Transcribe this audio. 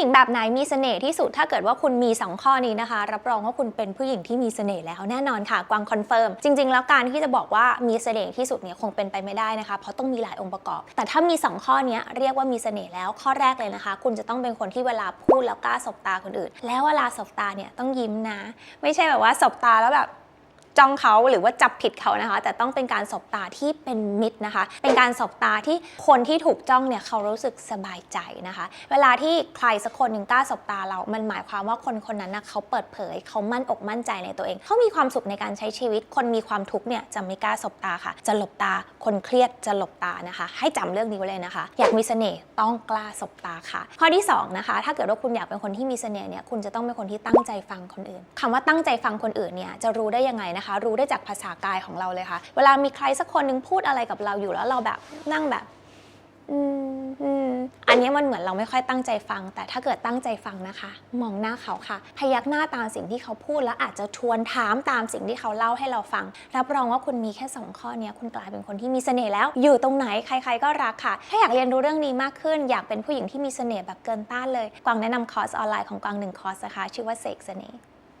ญิงแบบไหนมีเสน่ห์ที่สุด ถ้าเกิดว่าคุณมี 2 ข้อนี้นะคะ รับรองว่าคุณเป็นผู้หญิงที่มีเสน่ห์แล้วแน่นอนค่ะ กวางคอนเฟิร์ม จริง ๆ แล้วการที่จะบอกว่ามีเสน่ห์ที่สุดเนี่ยคงเป็นไปไม่ได้นะคะ เพราะต้องมีหลายองค์ประกอบ แต่ถ้ามี 2 ข้อนี้เรียกว่ามีเสน่ห์แล้ว ข้อแรกเลยนะคะ คุณจะต้องเป็นคนที่เวลาพูดแล้วกล้าสบตาคนอื่น แล้วเวลาสบตาเนี่ยต้องยิ้มนะ ไม่ใช่แบบว่าสบตาแล้วแบบ จ้องเขาหรือว่าจับผิดเขานะคะ แต่ต้องเป็นการสบตาที่เป็นมิตรนะคะ เป็นการสบตาที่คนที่ถูกจ้องเนี่ยเขารู้สึกสบายใจนะคะ เวลาที่ใครสักคนหนึ่งกล้าสบตาเรา มันหมายความว่าคนคนนั้นนะเขาเปิดเผย เขามั่นอกมั่นใจในตัวเอง เขามีความสุขในการใช้ชีวิต คนมีความทุกข์เนี่ยจะไม่กล้าสบตาค่ะ จะหลบตา คนเครียดจะหลบตานะคะ ให้จำเรื่องนี้ไว้เลยนะคะ อยากมีเสน่ห์ต้องกล้าสบตาค่ะ ข้อที่สองนะคะ ถ้าเกิดว่าคุณอยากเป็นคนที่มีเสน่ห์เนี่ย คุณจะต้องเป็นคนที่ตั้งใจฟังคนอื่นคำว่าตั้งใจฟังคนอื่นเนี่ยจะรู้ได้ยังไงนะคะ รู้ได้จากภาษากายของเราเลยค่ะ เวลามีใครสักคนหนึงพูดอะไรกับเราอยู่แล้วเราแบบนั่งแบบอันนี้มันเหมือนเราไม่ค่อยตั้งใจฟัง แต่ถ้าเกิดตั้งใจฟังนะคะ มองหน้าเขาค่ะ พยักหน้าตามสิ่งที่เขาพูดแล้วอาจจะชวนถามตามสิ่งที่เขาเล่าให้เราฟัง รับรองว่าคุณมีแค่สองข้อนี้คุณกลายเป็นคนที่มีเสน่ห์แล้ว อยู่ตรงไหนใคร ๆ ก็รักค่ะ ถ้าอยากเรียนรู้เรื่องนี้มากขึ้น อยากเป็นผู้หญิงที่มีเสน่ห์แบบเกินต้านเลยกวางแนะนำคอร์สออนไลน์ของกวางหนึ่งคอร์สนะคะชื่อว่าเสกเสน่ห์